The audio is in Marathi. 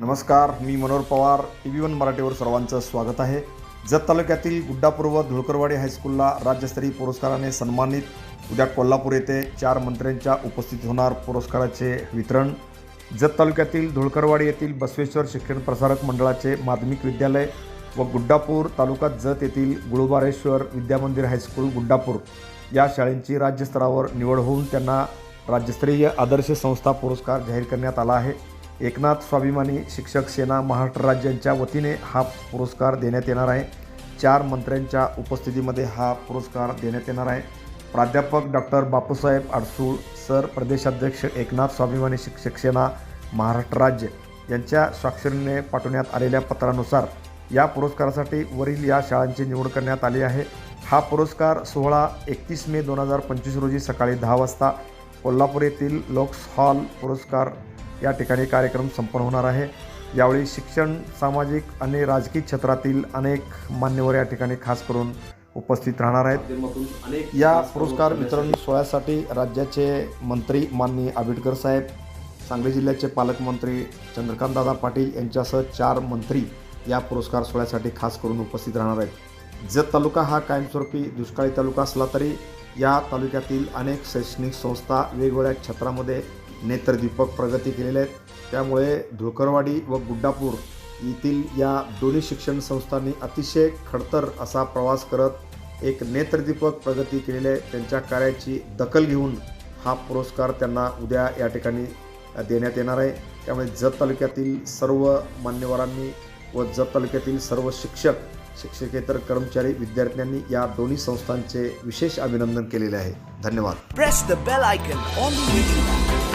नमस्कार मी Manohar Pawar T V one मराठीवर सर्वांचं स्वागत आहे. जत तालुक्यातील गुड्डापूर व धुळकरवाडी हायस्कूलला राज्यस्तरीय पुरस्काराने सन्मानित उद्या कोल्हापूर येथे चार मंत्र्यांच्या उपस्थितीत होणार पुरस्काराचे वितरण. जत तालुक्यातील धुळकरवाडी येथील बसवेश्वर शिक्षण प्रसारक मंडळाचे माध्यमिक विद्यालय व गुड्डापूर तालुका जत येथील गुळबारेश्वर विद्यामंदिर हायस्कूल गुड्डापूर या शाळेंची राज्यस्तरावर निवड होऊन त्यांना राज्यस्तरीय आदर्श संस्था पुरस्कार जाहीर करण्यात आला आहे. एकनाथ स्वाभिमानी शिक्षक सेना महाराष्ट्र राज्यांच्या वतीने हा पुरस्कार देण्यात येणार आहे. चार मंत्र्यांच्या उपस्थितीमध्ये हा पुरस्कार देण्यात येणार आहे. प्राध्यापक डॉक्टर बापूसाहेब अडसूळ सर प्रदेशाध्यक्ष एकनाथ स्वाभिमानी शिक्षक सेना महाराष्ट्र राज्य यांच्या स्वाक्षरीने पाठवण्यात आलेल्या पत्रानुसार या पुरस्कारासाठी वरील या शाळांची निवड करण्यात आली आहे. हा पुरस्कार सोहळा एकतीस मे दोन हजार पंचवीस रोजी सकाळी दहा वाजता कोल्हापूर येथील लोक्स हॉल पुरस्कार या ठिकाणी कार्यक्रम संपन्न होणार आहे. यावेळी शिक्षण सामाजिक आणि राजकीय क्षेत्रातील अनेक मान्यवर या ठिकाणी खास करून उपस्थित राहणार आहेत. या पुरस्कार वितरण सोहळ्यासाठी राज्याचे मंत्री माननीय आंबेडकर साहेब सांगली जिल्ह्याचे पालकमंत्री चंद्रकांतदादा पाटील यांच्यासह चार मंत्री या पुरस्कार सोहळ्यासाठी खास करून उपस्थित राहणार आहेत. जत तालुका हा कायमस्वरूपी दुष्काळी तालुका असला तरी या तालुक्यातील अनेक शैक्षणिक संस्था वेगवेगळ्या क्षेत्रामध्ये नेत्रदीपक प्रगती केलेल्या आहेत. त्यामुळे धुळकरवाडी व गुड्डापूर येथील या दोन्ही शिक्षण संस्थांनी अतिशय खडतर असा प्रवास करत एक नेत्रदीपक प्रगती केलेली आहे त्यांच्या कार्याची दखल घेऊन हा पुरस्कार त्यांना उद्या या ठिकाणी देण्यात येणार आहे. त्यामुळे जत तालुक्यातील सर्व मान्यवरांनी व जत तालुक्यातील सर्व शिक्षक शिक्षकेतर कर्मचारी विद्यार्थ्यांनी या दोन्ही संस्थांचे विशेष अभिनंदन केलेले आहे. धन्यवाद. Press the bell on